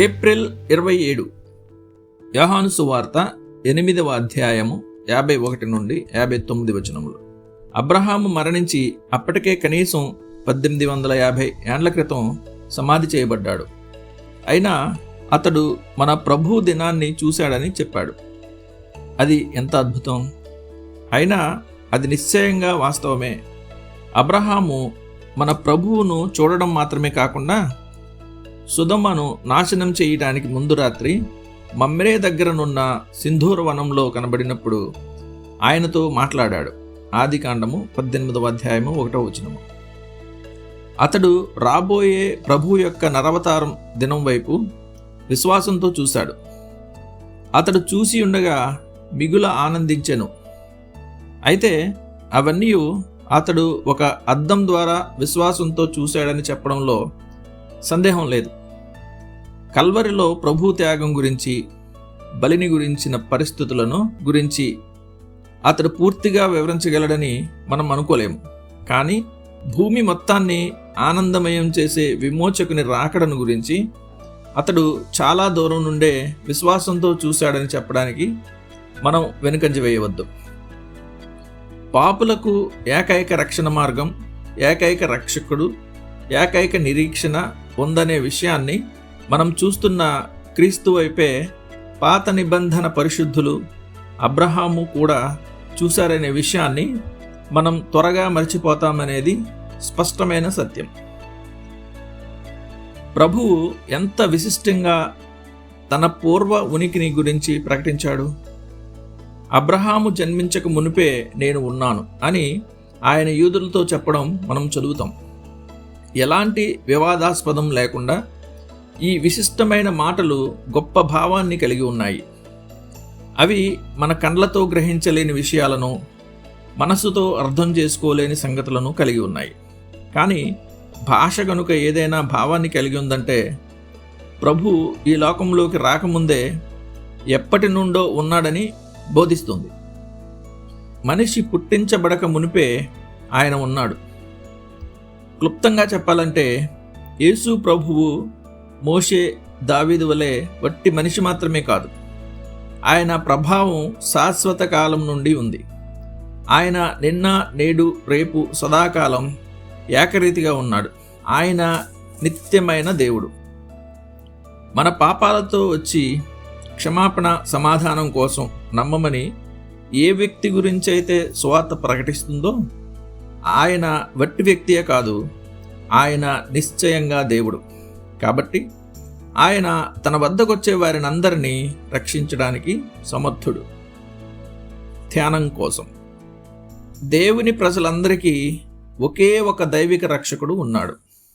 April ఇరవై ఏడు. యోహాను సువార్త ఎనిమిదవ అధ్యాయము యాభై ఒకటి నుండి యాభై తొమ్మిది వచనములు. అబ్రహాము మరణించి అప్పటికే కనీసం పద్దెనిమిది వందల యాభై ఏండ్ల క్రితం సమాధి చేయబడ్డాడు. అయినా అతడు మన ప్రభు దినాన్ని చూశాడని చెప్పాడు. అది ఎంత అద్భుతం! అయినా అది నిశ్చయంగా వాస్తవమే. అబ్రహాము మన ప్రభువును చూడడం మాత్రమే కాకుండా సుధమ్మను నాశనం చేయటానికి ముందు రాత్రి మమ్మెరే దగ్గరనున్న సింధూర వనంలో కనబడినప్పుడు ఆయనతో మాట్లాడాడు. ఆది కాండము పద్దెనిమిదవ అధ్యాయము ఒకటో వచనము. అతడు రాబోయే ప్రభు యొక్క నరవతారం దినం వైపు విశ్వాసంతో చూశాడు. అతడు చూసి ఉండగా మిగుల ఆనందించెను. అయితే అవన్నీ అతడు ఒక అద్దం ద్వారా విశ్వాసంతో చూశాడని చెప్పడంలో సందేహం లేదు. కల్వరిలో ప్రభు త్యాగం గురించి బలిని గురించిన పరిస్థితులను గురించి అతడు పూర్తిగా వివరించగలడని మనం అనుకోలేము. కానీ భూమి మొత్తాన్ని ఆనందమయం చేసే విమోచకుని రాకడను గురించి అతడు చాలా దూరం నుండే విశ్వాసంతో చూశాడని చెప్పడానికి మనం వెనుకంజ వేయవద్దు. పాపులకు ఏకైక రక్షణ మార్గం ఏకైక రక్షకుడు ఏకైక నిరీక్షణ ఉందనే విషయాన్ని మనం చూస్తున్న క్రీస్తు వైపే పాత నిబంధన పరిశుద్ధులు అబ్రహాము కూడా చూశారనే విషయాన్ని మనం త్వరగా మర్చిపోతామనేది స్పష్టమైన సత్యం. ప్రభువు ఎంత విశిష్టంగా తన పూర్వ ఉనికిని గురించి ప్రకటించాడు? అబ్రహాము జన్మించక మునిపే నేను ఉన్నాను అని ఆయన యూదులతో చెప్పడం మనం చదువుతాం. ఎలాంటి వివాదాస్పదం లేకుండా ఈ విశిష్టమైన మాటలు గొప్ప భావాన్ని కలిగి ఉన్నాయి. అవి మన కండ్లతో గ్రహించలేని విషయాలను మనస్సుతో అర్థం చేసుకోలేని సంగతులను కలిగి ఉన్నాయి. కానీ భాష గనుక ఏదైనా భావాన్ని కలిగి ఉందంటే ప్రభు ఈ లోకంలోకి రాకముందే ఎప్పటి నుండో ఉన్నాడని బోధిస్తుంది. మనిషి పుట్టించబడక మునిపే ఆయన ఉన్నాడు. క్లుప్తంగా చెప్పాలంటే యేసు ప్రభువు మోషే దావీదు వలె వట్టి మనిషి మాత్రమే కాదు. ఆయన ప్రభావం శాశ్వత కాలం నుండి ఉంది. ఆయన నిన్న నేడు రేపు సదాకాలం ఏకరీతిగా ఉన్నాడు. ఆయన నిత్యమైన దేవుడు. మన పాపాలతో వచ్చి క్షమాపణ సమాధానం కోసం నమ్మమని ఏ వ్యక్తి గురించి అయితే స్వార్థ ప్రకటిస్తుందో ఆయన వట్టి వ్యక్తియే కాదు ఆయన నిశ్చయంగా దేవుడు. కాబట్టి ఆయన తన వద్దకొచ్చే వారిని అందరినీ రక్షించడానికి సమర్థుడు. ధ్యానం కోసం. దేవుని ప్రజలందరికీ ఒకే ఒక దైవిక రక్షకుడు ఉన్నాడు.